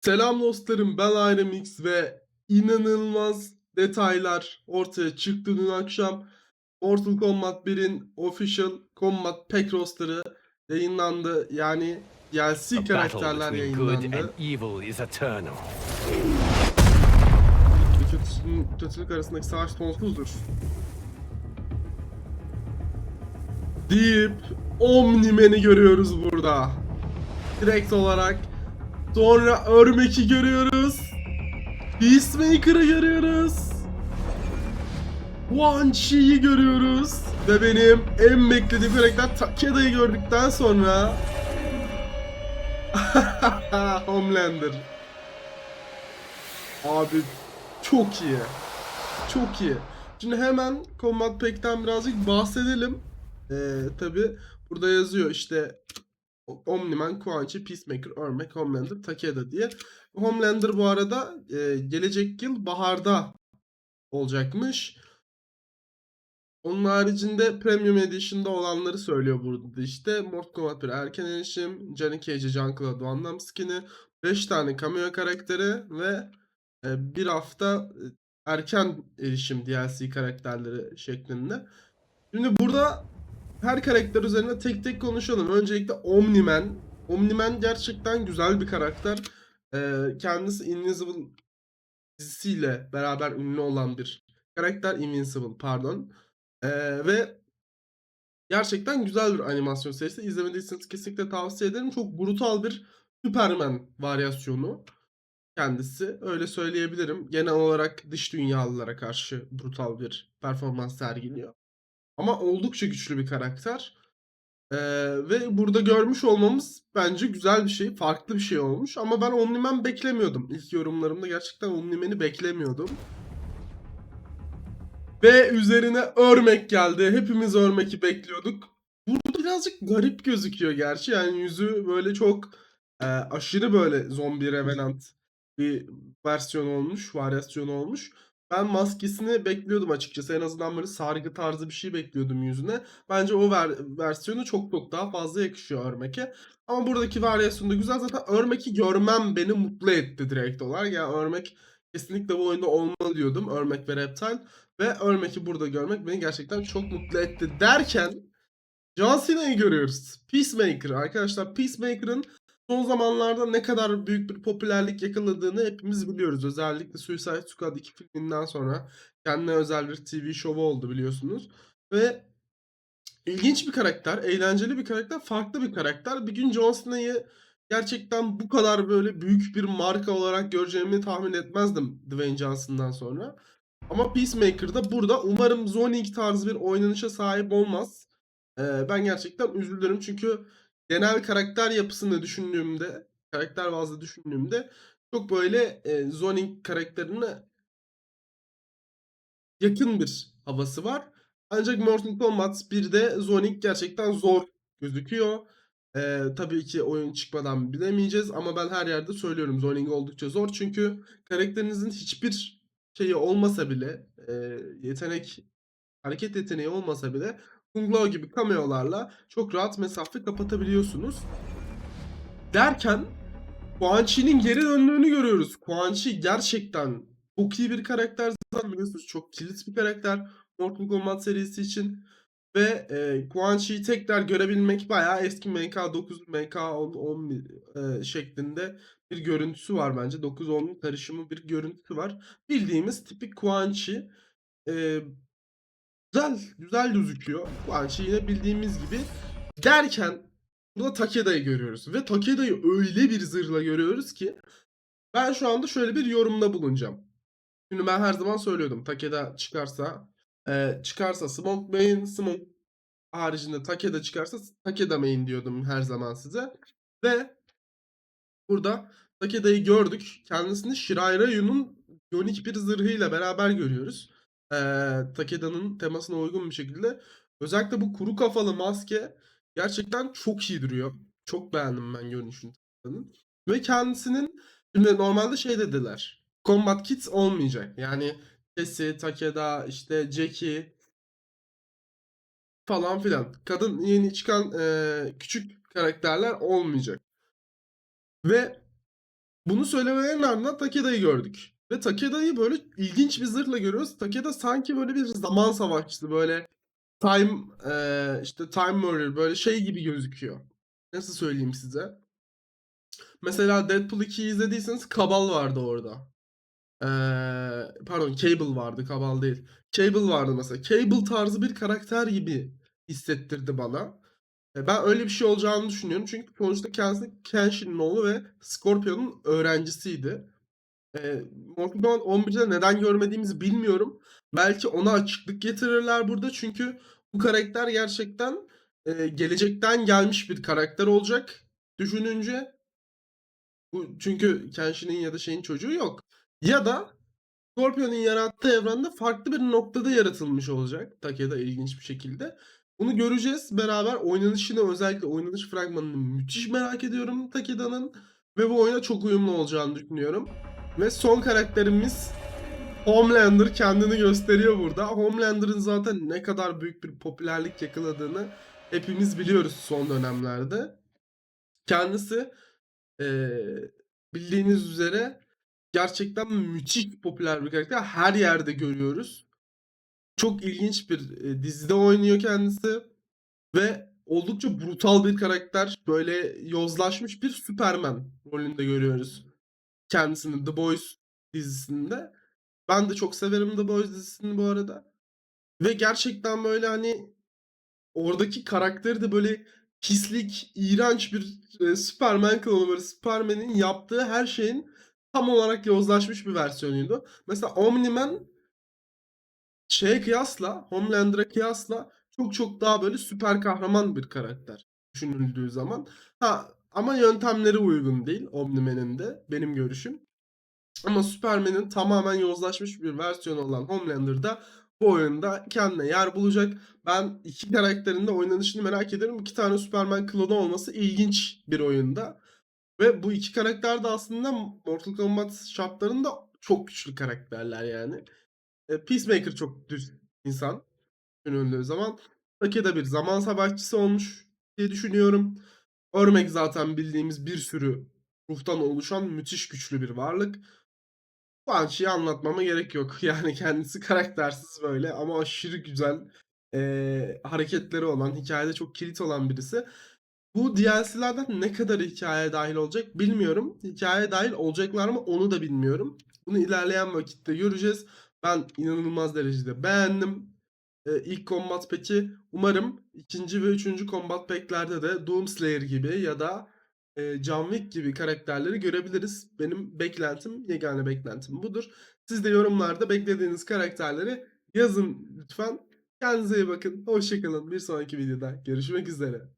Selam dostlarım ben Iremix ve inanılmaz detaylar ortaya çıktı dün akşam. Mortal Kombat 1'in official Combat Pack roster'ı yayınlandı. Yani DLC karakterler yayınlandı. evil is eternal. Kötü, kötülük arasındaki savaş sonsuzdur. Deyip Omni-Man'i görüyoruz burada. Direkt olarak. Sonra Örmek'i görüyoruz. Peacemaker'ı görüyoruz. Quan Chi'yi görüyoruz. Ve benim en beklediğim karakter Takeda'yı gördükten sonra Homelander. Abi çok iyi. Çok iyi. Şimdi hemen Combat Pack'ten birazcık bahsedelim. Ee, Tabi burada yazıyor işte Omniman, Quan Chi, Peacemaker, Ermac, Homelander, Takeda diye. Homelander bu arada e, gelecek yıl baharda olacakmış. Onun haricinde Premium Edition'da olanları söylüyor burada işte. Mortal Kombat 1 erken erişim, Johnny Cage, Jean-Claude Van Damme skin'i, 5 tane cameo karakteri ve e, bir hafta e, erken erişim DLC karakterleri şeklinde. Şimdi burada her karakter üzerine tek tek konuşalım. Öncelikle Omni-Man. Omni-Man gerçekten güzel bir karakter. Ee, kendisi Invincible dizisiyle beraber ünlü olan bir karakter. Invincible pardon. Ee, ve gerçekten güzel bir animasyon serisi. İzlemediyseniz kesinlikle tavsiye ederim. Çok brutal bir Superman varyasyonu kendisi. Öyle söyleyebilirim. Genel olarak dış dünyalılara karşı brutal bir performans sergiliyor. Ama oldukça güçlü bir karakter. Ee, ve burada görmüş olmamız bence güzel bir şey. Farklı bir şey olmuş. Ama ben Omni-Man beklemiyordum. İlk yorumlarımda gerçekten Omni-Man'i beklemiyordum. Ve üzerine örmek geldi. Hepimiz örmeki bekliyorduk. Burada birazcık garip gözüküyor gerçi. Yani yüzü böyle çok e, aşırı böyle zombi revenant bir versiyon olmuş, varyasyon olmuş. Ben maskesini bekliyordum açıkçası. En azından böyle sargı tarzı bir şey bekliyordum yüzüne. Bence o ver- versiyonu çok çok daha fazla yakışıyor Örmek'e. Ama buradaki varyasyonu da güzel. Zaten Örmek'i görmem beni mutlu etti direkt olarak. Yani Örmek kesinlikle bu oyunda olmalı diyordum. Örmek ve Reptile. Ve Örmek'i burada görmek beni gerçekten çok mutlu etti. Derken John Cena'yı görüyoruz. Peacemaker. Arkadaşlar Peacemaker'ın son zamanlarda ne kadar büyük bir popülerlik yakaladığını hepimiz biliyoruz. Özellikle Suicide Squad 2 filminden sonra kendine özel bir TV şovu oldu biliyorsunuz. Ve ilginç bir karakter, eğlenceli bir karakter, farklı bir karakter. Bir gün John Cena'yı gerçekten bu kadar böyle büyük bir marka olarak göreceğimi tahmin etmezdim Dwayne Johnson'dan sonra. Ama Peacemaker'da burada umarım Zoning tarzı bir oynanışa sahip olmaz. Ee, ben gerçekten üzülürüm çünkü genel karakter yapısını düşündüğümde, karakter bazlı düşündüğümde çok böyle e, Zoning karakterine yakın bir havası var. Ancak Mortal Kombat 1'de Zoning gerçekten zor gözüküyor. Ee, tabii ki oyun çıkmadan bilemeyeceğiz ama ben her yerde söylüyorum Zoning oldukça zor çünkü karakterinizin hiçbir şeyi olmasa bile e, yetenek hareket yeteneği olmasa bile Kung Lao gibi cameo'larla çok rahat mesafe kapatabiliyorsunuz. Derken Quan Chi'nin geri döndüğünü görüyoruz. Quan Chi gerçekten çok iyi bir karakter zaten biliyorsunuz çok kilit bir karakter Mortal Kombat serisi için. Ve e, Quan Chi'yi tekrar görebilmek bayağı eski MK9, MK10, 10 e, şeklinde bir görüntüsü var bence. 9-10 karışımı bir görüntüsü var. Bildiğimiz tipik Quan Chi. E, güzel, güzel gözüküyor. Quan Chi yine bildiğimiz gibi. Derken burada Takeda'yı görüyoruz. Ve Takeda'yı öyle bir zırhla görüyoruz ki ben şu anda şöyle bir yorumda bulunacağım. Şimdi ben her zaman söylüyordum Takeda çıkarsa e, çıkarsa Smoke Main, Smoke haricinde Takeda çıkarsa Takeda Main diyordum her zaman size. Ve burada Takeda'yı gördük. Kendisini Shirai Ryu'nun yonik bir zırhıyla beraber görüyoruz. E, Takeda'nın temasına uygun bir şekilde. Özellikle bu kuru kafalı maske gerçekten çok iyi duruyor. Çok beğendim ben görünüşünü. Ve kendisinin şimdi normalde şey dediler. Combat Kits olmayacak. Yani Cassie, Takeda, işte Jackie falan filan. Kadın yeni çıkan e, küçük karakterler olmayacak. Ve Bunu söylemelerinin ardından Takeda'yı gördük ve Takeda'yı böyle ilginç bir zırhla görüyoruz. Takeda sanki böyle bir zaman savaşçısı, böyle time, eee, işte Time Warrior böyle şey gibi gözüküyor. Nasıl söyleyeyim size? Mesela Deadpool 2'yi izlediyseniz Kabal vardı orada. Eee, pardon Cable vardı, Kabal değil. Cable vardı mesela. Cable tarzı bir karakter gibi hissettirdi bana. Eee, ben öyle bir şey olacağını düşünüyorum. Çünkü sonuçta kendisi Kenshin'in oğlu ve Scorpion'un öğrencisiydi. Eee, Mortal Kombat 11'de neden görmediğimizi bilmiyorum. Belki ona açıklık getirirler burada. Çünkü bu karakter gerçekten, eee, gelecekten gelmiş bir karakter olacak düşününce. Bu çünkü Kenshin'in ya da şeyin çocuğu yok. Ya da Scorpion'un yarattığı evrende farklı bir noktada yaratılmış olacak Takeda ilginç bir şekilde. Bunu göreceğiz beraber. Oynanışını özellikle oynanış fragmanını müthiş merak ediyorum Takeda'nın ve bu oyuna çok uyumlu olacağını düşünüyorum. Ve son karakterimiz Homelander kendini gösteriyor burada. Homelander'ın zaten ne kadar büyük bir popülerlik yakaladığını hepimiz biliyoruz son dönemlerde. Kendisi, eee, bildiğiniz üzere gerçekten müthiş popüler bir karakter. Her yerde görüyoruz. Çok ilginç bir, eee, dizide oynuyor kendisi ve oldukça brutal bir karakter. Böyle yozlaşmış bir Superman rolünde görüyoruz kendisini The Boys dizisinde. Ben de çok severim The Boys dizisini bu arada. Ve gerçekten böyle, hani, oradaki karakteri de böyle pislik, iğrenç bir, eee, Superman klonu. Böyle Superman'in yaptığı her şeyin tam olarak yozlaşmış bir versiyonuydu. Mesela Omni-Man şeye kıyasla, Homelander'a kıyasla çok çok daha böyle süper kahraman bir karakter düşünüldüğü zaman. Ha, ama yöntemleri uygun değil Omni-Man'in de benim görüşüm. Ama Superman'in tamamen yozlaşmış bir versiyonu olan Homelander da bu oyunda kendine yer bulacak. Ben 2 karakterin de oynanışını merak ediyorum. 2 tane Superman klonu olması ilginç bir oyunda. Ve bu 2 karakter de aslında Mortal Kombat şartlarında çok güçlü karakterler yani. Eee, Peacemaker çok düz insan düşünüldüğü zaman. Takeda bir zaman savaşçısı olmuş diye düşünüyorum. Ermac zaten bildiğimiz bir sürü ruhtan oluşan müthiş güçlü bir varlık. Banshee'yi anlatmama gerek yok. Yani kendisi karaktersiz böyle ama aşırı güzel, eee, hareketleri olan, hikâyede çok kilit olan birisi. Bu DLC'lerden ne kadarı hikâyeye dâhil olacak bilmiyorum. Hikâyeye dâhil olacaklar mı onu da bilmiyorum. Bunu ilerleyen vakitte göreceğiz. Ben inanılmaz derecede beğendim, eee, ilk Combat Pack'i. Umarım 2. ve 3. Combat Pack'lerde de Doomslayer gibi ya da, eee, John Wick gibi karakterleri görebiliriz. Benim beklentim, yegane beklentim budur. Siz de yorumlarda beklediğiniz karakterleri yazın lütfen. Kendinize iyi bakın. Hoşça kalın. Bir sonraki videoda görüşmek üzere.